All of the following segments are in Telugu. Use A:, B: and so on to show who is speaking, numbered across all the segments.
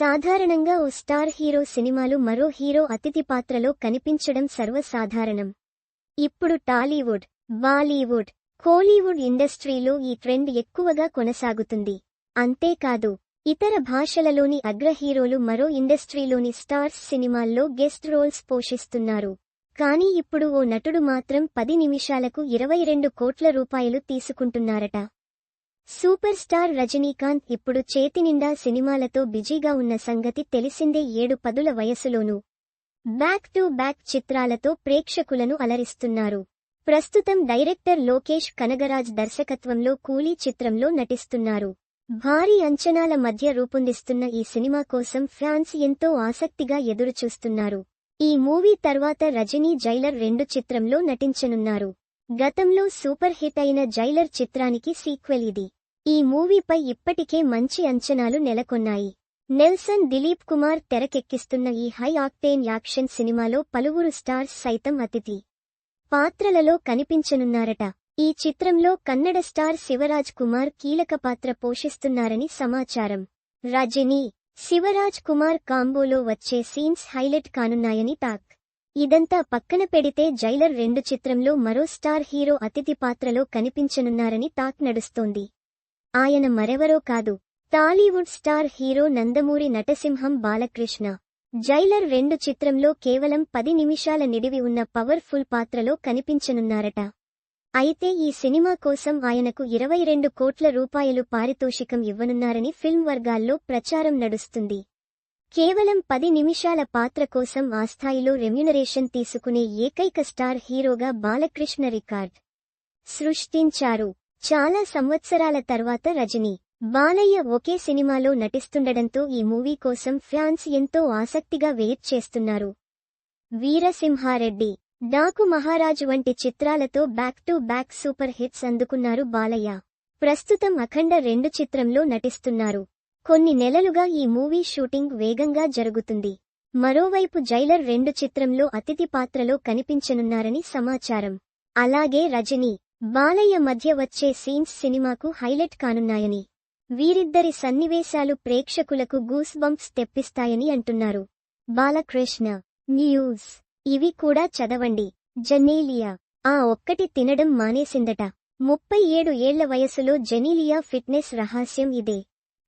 A: సాధారణంగా ఓ స్టార్ హీరో సినిమాలు మరో హీరో అతిథి పాత్రలో కనిపించడం సర్వసాధారణం. ఇప్పుడు టాలీవుడ్ బాలీవుడ్ కోలీవుడ్ ఇండస్ట్రీలో ఈ ట్రెండ్ ఎక్కువగా కొనసాగుతుంది. అంతేకాదు ఇతర భాషలలోని అగ్ర హీరోలు మరో ఇండస్ట్రీలోని స్టార్స్ సినిమాల్లో గెస్ట్ రోల్స్ పోషిస్తున్నారు. కానీ ఇప్పుడు ఓ నటుడు మాత్రం పది నిమిషాలకు ఇరవై రెండు కోట్ల రూపాయలు తీసుకుంటున్నారట. సూపర్ స్టార్ రజనీకాంత్ ఇప్పుడు చేతినిండా సినిమాలతో బిజీగా ఉన్న సంగతి తెలిసిందే ఏడు పదుల వయసులోనూ. బ్యాక్ టు బ్యాక్ చిత్రాలతో ప్రేక్షకులను అలరిస్తున్నారు. ప్రస్తుతం డైరెక్టర్ లోకేష్ కనగరాజ్ దర్శకత్వంలో కూలీ చిత్రంలో నటిస్తున్నారు. భారీ అంచనాల మధ్య రూపొందిస్తున్న ఈ సినిమా కోసం ఫ్యాన్స్ ఎంతో ఆసక్తిగా ఎదురుచూస్తున్నారు. ఈ మూవీ తర్వాత రజనీ జైలర్ రెండు చిత్రంలో నటించనున్నారు. గతంలో సూపర్ హిట్ అయిన జైలర్ చిత్రానికి సీక్వెల్ ఇది. ఈ మూవీపై ఇప్పటికే మంచి అంచనాలు నెలకొన్నాయి. నెల్సన్ దిలీప్ కుమార్ తెరకెక్కిస్తున్న ఈ హై ఆక్టేన్ యాక్షన్ సినిమాలో పలువురు స్టార్స్ సైతం అతిథి పాత్రలలో కనిపించనున్నారట. ఈ చిత్రంలో కన్నడ స్టార్ శివరాజ్ కుమార్ కీలక పాత్ర పోషిస్తున్నారని సమాచారం. రజనీ శివరాజ్ కుమార్ కాంబోలో వచ్చే సీన్స్ హైలైట్ కానున్నాయని టాక్. ఇదంతా పక్కన పెడితే జైలర్ రెండు చిత్రంలో మరో స్టార్ హీరో అతిథి పాత్రలో కనిపించనున్నారని టాక్ నడుస్తోంది. ఆయన మరెవరో కాదు. Tollywood star hero Nandamuri Natasimham Balakrishna. Jailer రెండు చిత్రంలో కేవలం పది నిమిషాల నిడివి ఉన్న పవర్ఫుల్ పాత్రలో కనిపించనున్నారట. అయితే ఈ సినిమా కోసం ఆయనకు ఇరవై రెండు కోట్ల రూపాయలు పారితోషికం ఇవ్వనున్నారని ఫిల్మ్ వర్గాల్లో ప్రచారం నడుస్తుంది. కేవలం పది నిమిషాల పాత్ర కోసం ఆ స్థాయిలో రెమ్యునరేషన్ తీసుకునే ఏకైక స్టార్ హీరోగా బాలకృష్ణ రికార్డ్ సృష్టించారు. చాలా సంవత్సరాల తర్వాత రజనీ బాలయ్య ఒకే సినిమాలో నటిస్తుండడంతో ఈ మూవీ కోసం ఫ్యాన్స్ ఎంతో ఆసక్తిగా వెయిట్ చేస్తున్నారు. వీరసింహారెడ్డి డాకు మహారాజు వంటి చిత్రాలతో back to back super hits అందుకున్నారు బాలయ్య. ప్రస్తుతం అఖండ రెండు చిత్రంలో నటిస్తున్నారు. కొన్ని నెలలుగా ఈ మూవీ షూటింగ్ వేగంగా జరుగుతుంది. మరోవైపు జైలర్ రెండు చిత్రంలో అతిథి పాత్రలో కనిపించనున్నారని సమాచారం. అలాగే రజనీ బాలయ్య మధ్య వచ్చే సీన్స్ సినిమాకు హైలైట్ కానున్నాయని వీరిద్దరి సన్నివేశాలు ప్రేక్షకులకు గూస్ బంప్స్ తెప్పిస్తాయని అంటున్నారు. బాలకృష్ణ న్యూస్ ఇవి కూడా చదవండి. జెనీలియా ఆ ఒక్కటి తినడం మానేసిందట. ముప్పై ఏడు ఏళ్ళ వయసులో జెనీలియా ఫిట్నెస్ రహస్యం ఇదే.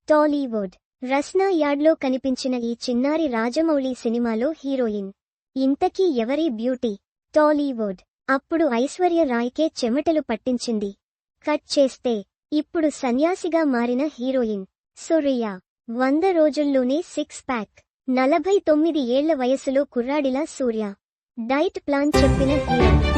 A: టాలీవుడ్ రస్నా యార్డ్లో కనిపించిన ఈ చిన్నారి రాజమౌళి సినిమాలో హీరోయిన్. ఇంతకీ ఎవరి బ్యూటీ? టాలీవుడ్ అప్పుడు ఐశ్వర్య రాయ్కే చెమటలు పట్టించింది. కట్ చేస్తే ఇప్పుడు సన్యాసిగా మారిన హీరోయిన్ సురియా. వంద రోజుల్లోనే సిక్స్ ప్యాక్. నలభై తొమ్మిది ఏళ్ళ వయసులో కుర్రాడిలా సూర్య. డైట్ ప్లాన్ చెప్పిన హీరో.